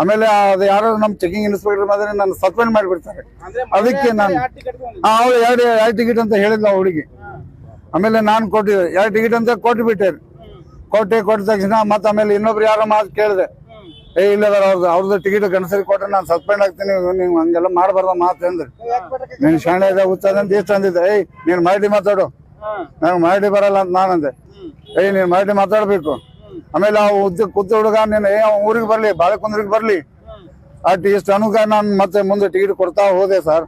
ಆಮೇಲೆ ಅದು ಯಾರು ನಮ್ಮ ಚೆಕಿಂಗ್ ಇನ್ಸ್ಪೆಕ್ಟರ್ ಮಾದರಿ ನಾನು ಸಸ್ಪೆಂಡ್ ಮಾಡಿಬಿಡ್ತಾರೆ ಅದಕ್ಕೆ ನಾನು ಅವಳು ಎರಡು ಎರಡು ಟಿಕೆಟ್ ಅಂತ ಹೇಳಿದ್ಲ ಹುಡುಗಿ. ಆಮೇಲೆ ನಾನು ಕೊಟ್ಟಿದ್ದೆ ಎರಡು ಟಿಕೆಟ್ ಅಂತ ಕೊಟ್ಬಿಟ್ಟೆ ಕೊಟ್ಟೆ ಕೊಟ್ಟ ತಕ್ಷಣ ಮತ್ತೆ ಆಮೇಲೆ ಇನ್ನೊಬ್ರು ಯಾರೋ ಮಾತು ಕೇಳಿದೆ. ಏ ಇಲ್ಲ ಅವ್ರದ್ದು ಅವ್ರದ್ದು ಟಿಕೆಟ್ ಗಣಸರಿ ಕೊಟ್ಟರೆ ನಾನು ಸಸ್ಪೆಂಡ್ ಆಗ್ತೀನಿ ನೀವು ಹಂಗೆಲ್ಲ ಮಾಡಬಾರ್ದ ಮಾತು ಅಂದ್ರೆ. ನೀನು ಶಾಣೆ ಇದೆ ಉತ್ತದ ಅಂತ ಎಷ್ಟು ಅಂದಿದ್ದೆ ಏಯ್ ನೀನು ಮಾಡಿ ಮಾತಾಡು. ನನಗೆ ಮಾಡಿ ಬರಲ್ಲ ಅಂತ ನಾನಂದೆ. ಏಯ್ ನೀನು ಮಾಡಿ ಮಾತಾಡ್ಬೇಕು. ಆಮೇಲೆ ಆ ಉದ್ದ ಕೂತ ಹುಡುಗ ನೀನು ಊರಿಗೆ ಬರ್ಲಿ ಬಾಳೆಕುಂದ್ರಿಗೆ ಬರ್ಲಿ. ಅಟ್ ಇಷ್ಟು ಅನುಗ ನಾನು ಮತ್ತೆ ಮುಂದೆ ಟಿಕೆಟ್ ಕೊಡ್ತಾ ಹೋದೆ ಸರ್.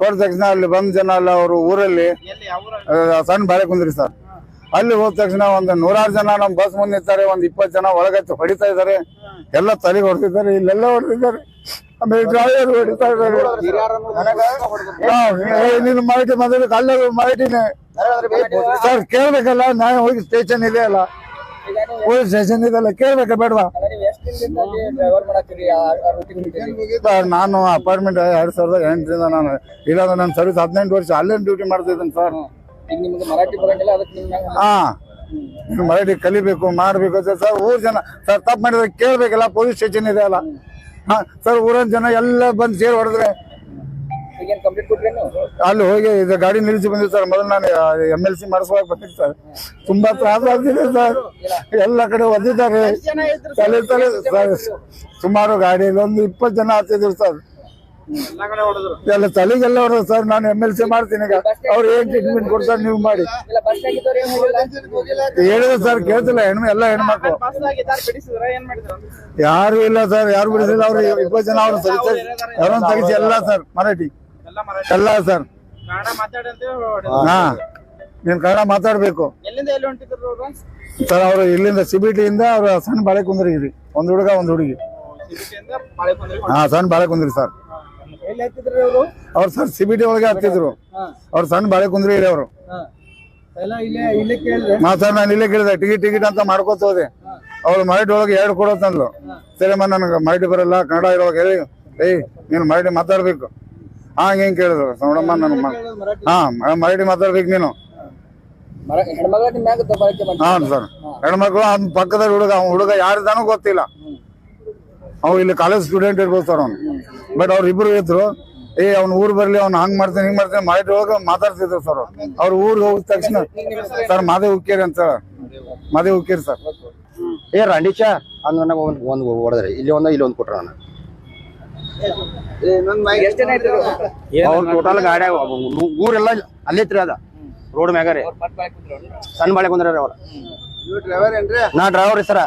ಕೊಟ್ಟ ತಕ್ಷಣ ಅಲ್ಲಿ ಬಂದ ಜನ ಅಲ್ಲ ಅವರು ಊರಲ್ಲಿ ಸಣ್ಣ ಬಾಳೆಕುಂದ್ರಿ ಸರ್. ಅಲ್ಲಿ ಹೋದ ತಕ್ಷಣ ಒಂದು ನೂರಾರು ಜನ ನಮ್ಮ ಬಸ್ ಮುಂದೆ ನಿಂತಾರೆ ಒಂದ್ ಇಪ್ಪತ್ತು ಜನ ಒಳಗತ್ತು ಹೊಡಿತಾ ಇದ್ದಾರೆ. ಎಲ್ಲ ತಲೆಗೆ ಹೊಡೆದಿದ್ದಾರೆ ಇಲ್ಲೆಲ್ಲ ಹೊಡೆದಿದ್ದಾರೆ. ಆಮೇಲೆ ಡ್ರೈವರ್ ಹೊಡಿತಾ ಇದ್ದಾರೆ. ನೀನು ಮಾಹಿತಿ ಮೊದಲು ಅಲ್ಲೇ ಮಾಹಿತಿನೇ. ಸರ್ ಕೇಳ್ಬೇಕಲ್ಲ ನಾನು ಹೋಗಿ ಸ್ಟೇಷನ್ ಇದೆ ಅಲ್ಲ. ಪೊಲೀಸ್ ಸ್ಟೇಷನ್ ಇದೆಲ್ಲ ಕೇಳ್ಬೇಕಾ ಬೇಡವಾ? ಸರ್, ನಾನು ಅಪಾರ್ಟ್ಮೆಂಟ್ ಎರಡ್ ಸಾವಿರದ ಎಂಟರಿಂದ ನಾನು ಇಲ್ಲಾಂದ್ರೆ ನನ್ನ ಸರ್ವಿಸ್ ಹದಿನೆಂಟು ವರ್ಷ ಅಲ್ಲೇ ಡ್ಯೂಟಿ ಮಾಡ್ತಿದ್ದೀನಿ ಸರ್. ಹಾಂ ನಿಮ್ಗೆ ಮರಾಠಿ ಕಲಿಬೇಕು ಮಾಡ್ಬೇಕು ಅಂತ ಸರ್ ಊರ್ ಜನ ಸರ್ ತಪ್ಪು ಮಾಡಿದ್ರೆ ಕೇಳ್ಬೇಕಲ್ಲ ಪೊಲೀಸ್ ಸ್ಟೇಷನ್ ಇದೆ ಅಲ್ಲ. ಹಾ ಸರ್ ಊರಿನ ಜನ ಎಲ್ಲ ಬಂದು ಸೇರಿ ಹೊಡೆದ್ರೆ ಅಲ್ಲಿ ಹೋಗಿ ಇದು ಗಾಡಿ ನಿಲ್ಲಿಸಿ ಬಂದಿದ್ದು ಸರ್. ಮೊದಲು ನಾನು ಎಂ ಎಲ್ ಸಿ ಮಾಡಿಸುವಾಗ ಬಂದಿದ್ದು ಸರ್. ತುಂಬಾ ತ್ರಾಸ ಆಗ್ತಿದೆ ಸರ್. ಎಲ್ಲ ಕಡೆ ಒದ್ದಿದ್ದಾರೆ. ತಲೆ ತಲೆ ಸರ್ ಸುಮಾರು ಗಾಡಿಯಲ್ಲಿ ಒಂದು ಇಪ್ಪತ್ತು ಜನ ಆಗ್ತಿದ್ರು ಸರ್. ಎಲ್ಲಾ ತಲೆಗೆಲ್ಲ ಹೊಡೆದು ಸರ್. ನಾನು ಎಂ ಎಲ್ ಸಿ ಮಾಡ್ತೀನಿ ಈಗ. ಅವ್ರು ಏನ್ ಟ್ರೀಟ್ಮೆಂಟ್ ಕೊಡ್ತಾರೆ ನೀವು ಮಾಡಿ. ಹೇಳಿದ್ರು ಸರ್ ಕೇಳ್ತಿಲ್ಲ. ಹೆಣ್ಣು ಎಲ್ಲ ಹೆಣ್ಮಕ್ಳು ಯಾರು ಇಲ್ಲ ಸರ್. ಯಾರು ಬಿಡಿಸಿಲ್ಲ. ಅವ್ರು ಇಪ್ಪತ್ತು ಜನ ಅವ್ರು ಸರಿ ಸರ್. ಯಾರೊಂದು ತೆಗಿಸಿ ಎಲ್ಲ ಸರ್. ಮರಾಠಿ ಎಲ್ಲ ಸರ್. ಹಾ. ನೀನ್ ಕನ್ನಡ ಮಾತಾಡ್ಬೇಕು. ಸರ್ ಅವರು ಇಲ್ಲಿಂದ ಸಿಬಿಟಿಯಿಂದ ಅವ್ರು ಸಣ್ಣ ಬಾಳೆ ಕುಂದ್ರಿಗಿರಿ ಒಂದ್ ಹುಡುಗ ಒಂದ್ ಹುಡುಗಿ. ಹಾ ಸಣ್ಣ ಬಾಳೆ ಕುಂದ್ರಿ ಸರ್ ಅವರು? ಸರ್ ಸಿಬಿಟಿ ಒಳಗೆ ಹತ್ತಿದ್ರು. ಅವ್ರು ಸಣ್ಣ ಬಾಳೆ ಕುಂದ್ರಿ ಇರಿ ಅವರು. ಹಾ. ಇಲ್ಲೇ ಇಲ್ಲೇ ಕೇಳಿದ್ರೆ? ಮಾ ಸರ್ ನಾನು ಇಲ್ಲೇ ಕೇಳಿದೆ. ಟಿಕೆಟ್ ಟಿಕೆಟ್ ಅಂತ ಮಾಡ್ಕೋತ ಹೋದೆ. ಅವ್ರು ಮರಾಠಿ ಒಳಗೆ ಎರಡು ಕೊಡೋತಂದ್ಲು ಸರಿಮ್ಮ ನನಗೆ ಮರಾಠಿ ಬರಲ್ಲ ಕನ್ನಡ ಇರೋವಾಗ ಹೇಳಿ. ಏಯ್ ನೀನು ಮರಾಠಿ ಮಾತಾಡ್ಬೇಕು. ಹಾ ಹಿಂಗೆ ಕೇಳಿದ್ರು. ನೋಡಮ್ಮ ನನ್ ಹಾ ಮರಾಠಿ ಮಾತಾಡ್ಬೇಕು ನೀನು. ಮಾಡಿ ಹಾ ಸರ್. ಹೆಣ್ಮಕ್ಳು ಅವ್ನ ಪಕ್ಕದ ಹುಡುಗ ಅವ್ನ ಹುಡುಗ ಯಾರಿದಾನೋ ಗೊತ್ತಿಲ್ಲ. ಅವ್ ಇಲ್ಲಿ ಕಾಲೇಜ್ ಸ್ಟೂಡೆಂಟ್ ಇರ್ಬೋದು ಸರ್ ಅವ್ನು. ಬಟ್ ಅವ್ರ ಇಬ್ರು ಇದ್ರು ಏ ಅವ್ನ ಊರ್ ಬರ್ಲಿ ಅವ್ನ ಹಂಗ್ ಮಾಡ್ತಾನೆ ಹಿಂಗ್ ಮಾಡ್ತಾನೆ ಮರಾಠಿ ಹೋಗಿ ಮಾತಾಡ್ತಿದ್ರು ಸರ್ ಅವ್ರ. ಊರಿಗೆ ಹೋಗಿದ ತಕ್ಷಣ ಸರ್? ಮಾದೇ ಉಕ್ಕೇರಿ ಅಂತ ಮಾದೇ ಉಕ್ಕೇರಿ ಸರ್. ಏ ರಂಡಿಚ ಅಂದ್ ನನಗೆ ಒಂದು ಒಂದು ಹೊಡೆದ್ರಿ ಇಲ್ಲಿ ಒಂದು ಇಲ್ಲಿ ಒಂದು ಕೊಟ್ರ ನಾನು. ಎಷ್ಟು ಜನ ಇದ್ರು ಅವ್ರ ಟೋಟಲ್ ಗಾಡಿ ಊರೆಲ್ಲ ಅಲ್ಲಿತ್ರಿ ಅದ. ರೋಡ್ ಮ್ಯಾಗ ರೀ ಸಣ್ಣ ಬಾಳೆ ಕುಂದ್ರಿ ಅವ್ರ. ನಾ ಡ್ರೈವರ್ ಸರ.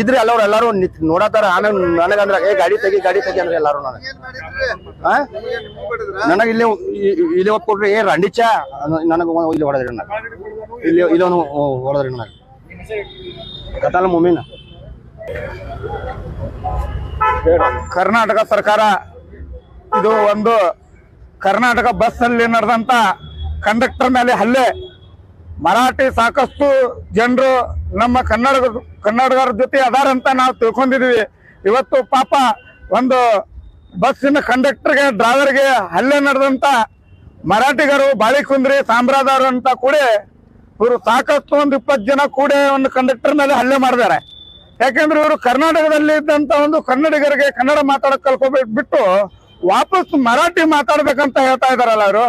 ಇದ್ರಿ ಅವ್ರು ಎಲ್ಲಾರು ನೋಡತ್ತಾರ. ಆಮೇಲೆ ನನಗಂದ್ರ ಏ ಗಾಡಿ ತೆಗಿ ಗಾಡಿ ತೆಗಿ ಅಂದ್ರೆ ಎಲ್ಲಾರು ನನಗೆ. ನನಗೆ ಇಲ್ಲಿ ಇಲ್ಲಿ ಹೊತ್ತು ಕೊಟ್ರಿ ಏ ರಂಡಿಚ ನನಗ ಇಲ್ಲಿ ಹೊಡೆದ್ರಿ ನನಗೆ. ಇಲ್ಲಿ ಇಲ್ಲೊಂದು ಹೊಡೆದ್ರಿ ನನಗೆ. ಕತಾಲ ಮುಮೀನ್. ಕರ್ನಾಟಕ ಸರ್ಕಾರ ಇದು ಒಂದು ಕರ್ನಾಟಕ ಬಸ್ ಅಲ್ಲಿ ನಡೆದಂತ ಕಂಡಕ್ಟರ್ ಮೇಲೆ ಹಲ್ಲೆ. ಮರಾಠಿ ಸಾಕಷ್ಟು ಜನರು ನಮ್ಮ ಕನ್ನಡ ಕನ್ನಡಗರ ಜೊತೆ ಅದಾರಂತ ನಾವು ತಿಳ್ಕೊಂಡಿದೀವಿ. ಇವತ್ತು ಪಾಪ ಒಂದು ಬಸ್ಸಿನ ಕಂಡಕ್ಟರ್ಗೆ, ಡ್ರೈವರ್ಗೆ ಹಲ್ಲೆ ನಡೆದಂತ ಮರಾಠಿಗರು ಬಾಳಿಕುಂದ್ರಿ ಸಾಂಬ್ರಾದಾರು ಅಂತ ಕೂಡ ಇವರು ಸಾಕಷ್ಟು ಒಂದು ಇಪ್ಪತ್ತು ಜನ ಕೂಡ ಒಂದು ಕಂಡಕ್ಟರ್ ಮೇಲೆ ಹಲ್ಲೆ ಮಾಡಿದ್ದಾರೆ ಯಾಕಂದ್ರೆ ಇವರು ಕರ್ನಾಟಕದಲ್ಲಿ ಇದ್ದಂತ ಒಂದು ಕನ್ನಡಿಗರಿಗೆ ಕನ್ನಡ ಮಾತಾಡಕ್ ಕಲ್ಕೋಬೇಕು ಬಿಟ್ಟು ವಾಪಸ್ ಮರಾಠಿ ಮಾತಾಡ್ಬೇಕಂತ ಹೇಳ್ತಾ ಇದಾರಲ್ಲ ಅವರು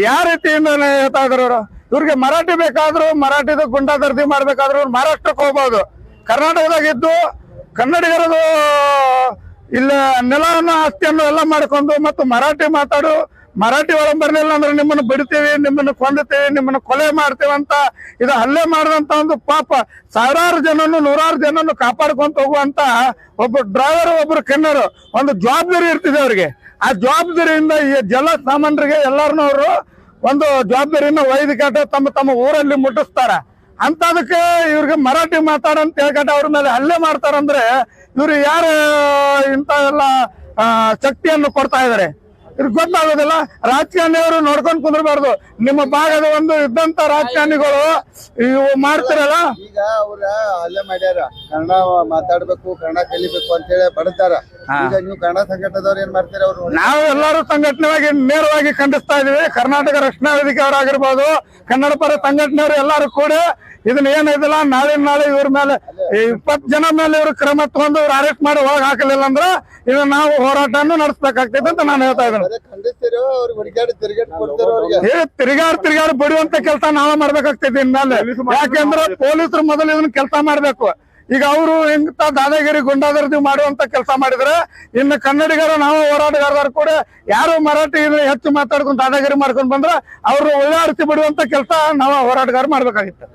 ಯಾವ ರೀತಿಯಿಂದ ಹೇಳ್ತಾ ಇದಾರೆ ಅವರು ಇವ್ರಿಗೆ ಮರಾಠಿ ಬೇಕಾದ್ರು ಮರಾಠಿದ ಗುಂಡಾಗರ್ದಿ ಮಾಡ್ಬೇಕಾದ್ರು ಇವ್ರು ಮಹಾರಾಷ್ಟ್ರಕ್ಕೆ ಹೋಗ್ಬೋದು. ಕರ್ನಾಟಕದಾಗಿದ್ದು ಕನ್ನಡಿಗರದು ಇಲ್ಲ ನೆಲವನ್ನು ಆಸ್ತಿಯನ್ನು ಎಲ್ಲ ಮಾಡ್ಕೊಂಡು ಮತ್ತು ಮರಾಠಿ ಮಾತಾಡು ಮರಾಠಿ ಒಳಗೆ ಬರ್ಲಿಲ್ಲ ಅಂದ್ರೆ ನಿಮ್ಮನ್ನು ಬಿಡ್ತೀವಿ, ನಿಮ್ಮನ್ನು ಕೊಂಡ್ತೀವಿ ನಿಮ್ಮನ್ನು ಕೊಲೆ ಮಾಡ್ತೇವೆ ಅಂತ ಇದು ಹಲ್ಲೆ ಮಾಡಿದಂತ ಒಂದು ಪಾಪ. ಸಾವಿರಾರು ಜನನು ನೂರಾರು ಜನನು ಕಾಪಾಡ್ಕೊಂತ ಹೋಗುವಂತ ಒಬ್ಬ ಡ್ರೈವರ್ ಒಬ್ರು ಕಿನ್ನರು, ಒಂದು ಜವಾಬ್ದಾರಿ ಇರ್ತಿದೆ ಅವ್ರಿಗೆ. ಆ ಜವಾಬ್ದಾರಿಯಿಂದ ಈ ಜಲ ಸಾಮಾನ್ಯರಿಗೆ ಎಲ್ಲಾರನ್ನೂ ಅವರು ಒಂದು ಜವಾಬ್ದಾರಿನ ವೈದಿಕಟ ತಮ್ಮ ತಮ್ಮ ಊರಲ್ಲಿ ಮುಟ್ಟಿಸ್ತಾರ. ಅಂತದಕ್ಕೆ ಇವ್ರಿಗೆ ಮರಾಠಿ ಮಾತಾಡಂತ ಹೇಳ್ಕಟ ಅವ್ರ ಮೇಲೆ ಹಲ್ಲೆ ಮಾಡ್ತಾರಂದ್ರೆ ಇವ್ರು ಯಾರು ಇಂಥ ಎಲ್ಲ ಶಕ್ತಿಯನ್ನು ಕೊಡ್ತಾ ಇದಾರೆ ಇದು ಗೊತ್ತಾಗೋದಿಲ್ಲ. ರಾಜಕಾರಣಿಯವರು ನೋಡ್ಕೊಂಡ್ ಕುಂದ್ರಬಾರ್ದು. ನಿಮ್ಮ ಭಾಗದ ಒಂದು ಇದ್ದಂತ ರಾಜಕಾರಣಿಗಳು ಇವು ಮಾಡ್ತಾರಲ್ಲ? ಈಗ ಅವ್ರ ಅಲ್ಲೇ ಮಾಡ್ಯಾರ. ಕನ್ನಡ ಮಾತಾಡ್ಬೇಕು ಕನ್ನಡ ಕಲಿಬೇಕು ಅಂತ ಹೇಳಿ ಬಡತಾರ. ಈಗ ನೀವು ಕನ್ನಡ ಸಂಘಟನೆದವ್ರು ಏನ್ ಮಾಡ್ತೀರ ಅವ್ರು? ನಾವು ಎಲ್ಲರೂ ಸಂಘಟನೆವಾಗಿ ನೇರವಾಗಿ ಖಂಡಿಸ್ತಾ ಇದೀವಿ ಕರ್ನಾಟಕ ರಕ್ಷಣಾ ವೇದಿಕೆ ಅವರಾಗಿರ್ಬೋದು ಕನ್ನಡ ಪರ ಸಂಘಟನೆಯವರು ಎಲ್ಲರೂ ಕೂಡ ಇದನ್ನ ಏನಿದಿಲ್ಲ ನಾಳೆ ನಾಳೆ ಇವ್ರ ಮೇಲೆ ಇಪ್ಪತ್ತು ಜನ ಮೇಲೆ ಇವ್ರು ಕ್ರಮ ತಗೊಂಡು ಇವ್ರು ಅರೆಸ್ಟ್ ಮಾಡಿ ಒಳಗ್ ಹಾಕಲಿಲ್ಲ ಅಂದ್ರೆ ಇದನ್ನ ನಾವು ಹೋರಾಟವನ್ನು ನಡೆಸಬೇಕಾಗ್ತೈತೆ ಅಂತ ನಾನು ಹೇಳ್ತಾ ಇದ್ದೇನೆ. ತಿರುಗಾಡ್ ತಿರುಗಾಡ್ ಬಡಿಯುವಂತ ಕೆಲಸ ನಾವೇ ಮಾಡ್ಬೇಕಾಗ್ತೈತಿ ಇನ್ಮೇಲೆ. ಯಾಕೆಂದ್ರೆ ಪೊಲೀಸರು ಮೊದಲು ಇದನ್ನ ಕೆಲಸ ಮಾಡ್ಬೇಕು. ಈಗ ಅವರು ಹೆಂಗ ದಾದಾಗಿರಿ ಗುಂಡಾದರ್ದಿ ಮಾಡುವಂತ ಕೆಲಸ ಮಾಡಿದ್ರೆ ಇನ್ನು ಕನ್ನಡಿಗರ ನಾವು ಹೋರಾಟಗಾರರು ಕೂಡ ಯಾರು ಮರಾಠಿ ಹೆಚ್ಚು ಮಾತಾಡ್ಕೊಂಡು ದಾದಾಗಿರಿ ಮಾಡ್ಕೊಂಡು ಬಂದ್ರೆ ಅವ್ರು ಒಳ್ಳಾಡಿಸಿ ಬಿಡುವಂತ ಕೆಲಸ ನಾವು ಹೋರಾಟಗಾರ ಮಾಡ್ಬೇಕಾಗಿತ್ತು.